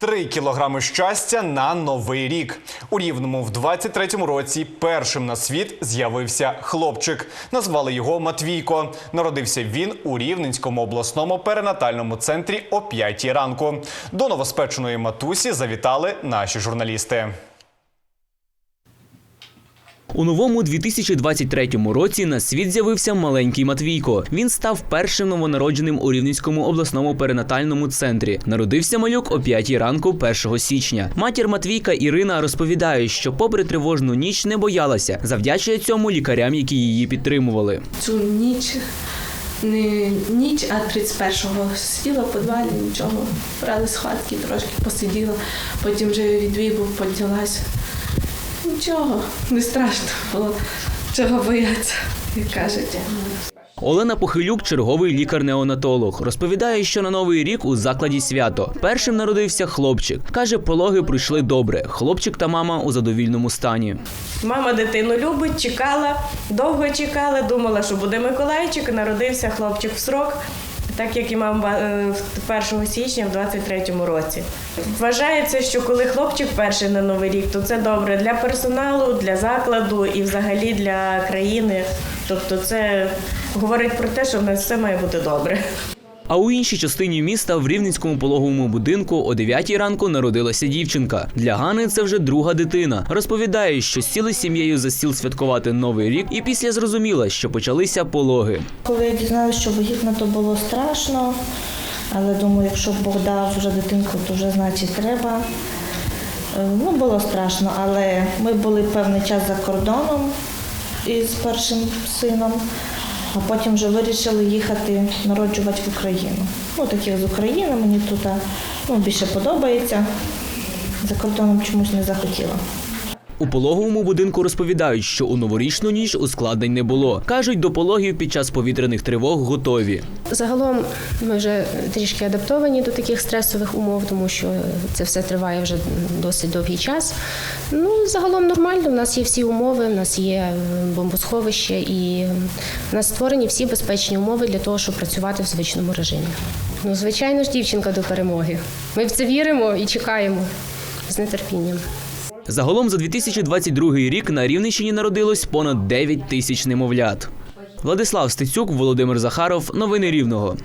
Три кілограми щастя на новий рік. У рівному в 23-му році першим на світ з'явився хлопчик. Назвали його Матвійко. Народився він у Рівненському обласному перинатальному центрі о 5 ранку. До новоспеченої матусі завітали наші журналісти. У новому 2023 році на світ з'явився маленький Матвійко. Він став першим новонародженим у Рівненському обласному перинатальному центрі. Народився малюк о 5 ранку 1 січня. Матір Матвійка Ірина розповідає, що попри тривожну ніч не боялася, завдячує цьому лікарям, які її підтримували. цю ніч, не ніч, а 31-го сиділа в підвалі, нічого. Брали з хатки, трошки посиділа, потім вже від війбу поділася. Нічого, не страшно було. Чого бояться, як кажуть. Олена Похилюк, черговий лікар-неонатолог, розповідає, що на новий рік у закладі свято першим народився хлопчик. каже, пологи пройшли добре. Хлопчик та мама у задовільному стані. Мама дитину любить, чекала, довго чекала, думала, що буде Миколайчик, народився хлопчик в срок, так як і мама е, 1 січня в 23-му році. Вважається, що коли хлопчик перший на Новий рік, то це добре для персоналу, для закладу і взагалі для країни. Тобто це говорить про те, що в нас все має бути добре. А у іншій частині міста в рівненському пологовому будинку о 9 ранку народилася дівчинка. Для Гани це вже друга дитина. Розповідає, що сіли сім'єю за стіл святкувати новий рік, і після зрозуміла, що почалися пологи. Коли я дізналася, що вагітна, то було страшно. Але думаю, якщо Бог дав вже дитинку, то вже значить треба. Е, Ну, було страшно, але ми були певний час за кордоном із першим сином, а потім вже вирішили їхати народжувати в Україну. Ну, таких з України мені тут ну, більше подобається. За кордоном чомусь не захотіла. У пологовому будинку розповідають, що у новорічну ніч ускладнень не було. кажуть, до пологів під час повітряних тривог готові. Загалом ми вже трішки адаптовані до таких стресових умов, тому що це все триває вже досить довгий час. Ну, загалом нормально. У нас є всі умови, у нас є е, бомбосховище і у нас створені всі безпечні умови для того, щоб працювати в звичному режимі. Ну, звичайно ж, дівчинка до перемоги. Ми в це віримо і чекаємо з нетерпінням. Загалом за 2022 рік на Рівненщині народилось понад 9 тисяч немовлят. Владислав Стецюк, Володимир Захаров. Новини Рівного.